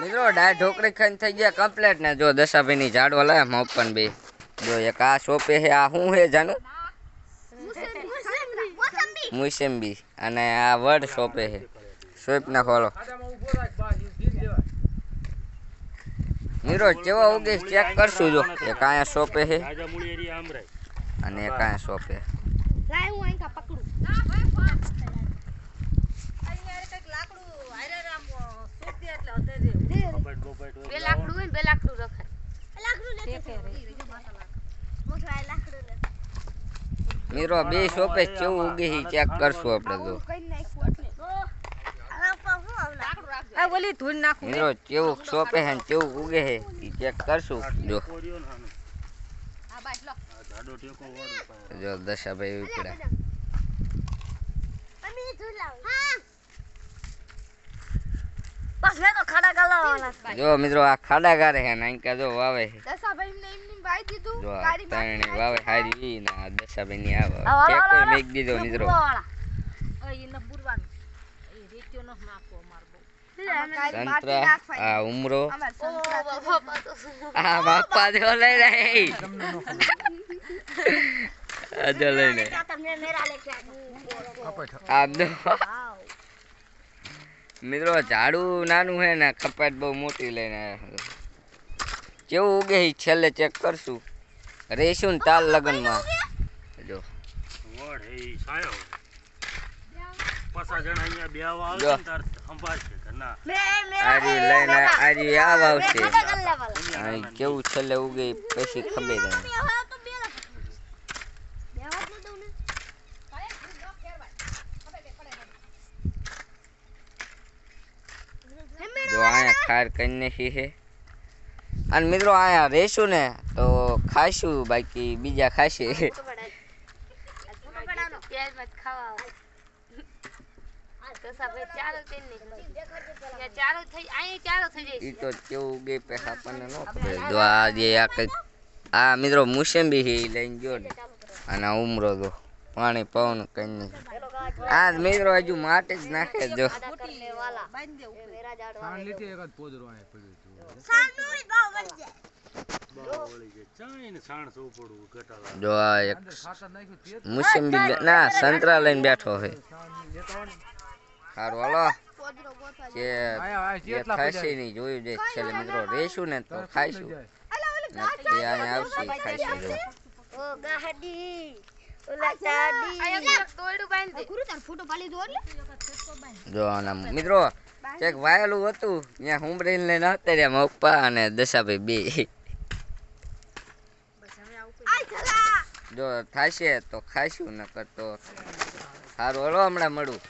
મિત્રો, ડાય ઢોકળી ખાઈને થઈ ગયા કમ્પ્લેટ ને જો દશાભાઈ ની ઝાડવા લાયા મોપન બે. જો એક આ સોપે હે આ શું હે જાનું? મુસેમ્બી અને આ વડ સોપે હે સોપ ના ખોલો મિત્રો, કેવો ઉગે ચેક કરશું જો. એક અહીંયા સોપે આમરાય અને એક અહીંયા શોપે લાય હોય બે લાકડું હોય ને બે લાકડું રખાય. લાકડું મિત્રો બે શોપે કેવું ઉગે હી ચેક કરશું આપણે તો. કઈ નાખ્યું આ પર હું આવલા આ ઓલી ધૂળ નાખું. મીરો કેવું શોપે હે કેવું ઉગે હે ઈ ચેક કરશું. જો. જો દશાભાઈ ઉપડ્યા બસ મેં તો ખડા ગલાવાના જો મિત્રો આ ખાડા ગારે હે ને અહીં જો વાવે હે દસાભાઈ એમ ની વાઈ દીધું. કારી ત્રણેય વાવે હારી ના ને આ ની આવે. ચેક વાળા, મેક દીધો મિત્રો. પૂરવાનું એ રીત્યો ન નાખવો અમાર સંતરા આ ઉમરો. ઓ બાપા તો આ બાપા જો લઈ રે આ જો લઈને તમને મેરા લેકે આ દો. મિત્રો ઝાડુ નાનું હે ને કપાટ બહુ મોટી લઈને આવ્યા છે. કેવું ઉગે ઈ છેલ્લે ચેક કરશું રેશું ને તાલ લગનમાં જો વડ હે ઈ છાયો. પાછા જણા અહીંયા બેહવા આવે જો. ને તાર સંભાળશે કે ના મે મેરા આરી લઈને આરી આવ આવશે ખડા ગલાવાલા આ ઈ કેવું છેલ્લે ઉગે ઈ પછી ખબર નહીં હવે તો બે લાખ બેવા જ દઉં ને જો ખાર કરી નાખી છે? અને મિત્રો, અહીંયા રહેશું ને, તો ખાઈશું, બાકી બીજા ખાશે. જ તો આપણને ન ખબર. જો આ જે આ કંઈક લઈને ગયો અને ઉમરો તો પાણી પવન કઈ નહીં આ મિત્રો હજુ માટે જ નાખે જો જો. આ એક મુસંબી ના સંતરા લઈને બેઠો છે. સારું હાલો. જે પડ્યા નહીં જોયું જે છેલ્લે મિત્રો રેશું ને તો ખાઈશું. આવશે ખાઈશું જો. ગાડી ઓલા ગાડી. જો આના મિત્રો ચેક વાયેલું હતું ત્યાં હુંબરીને લઈને હતા રહ્યા મપ્પા અને દશાભાઈ બે. જો થાશે તો ખાશું નકર તો સારું. હલો હમણાં મળું.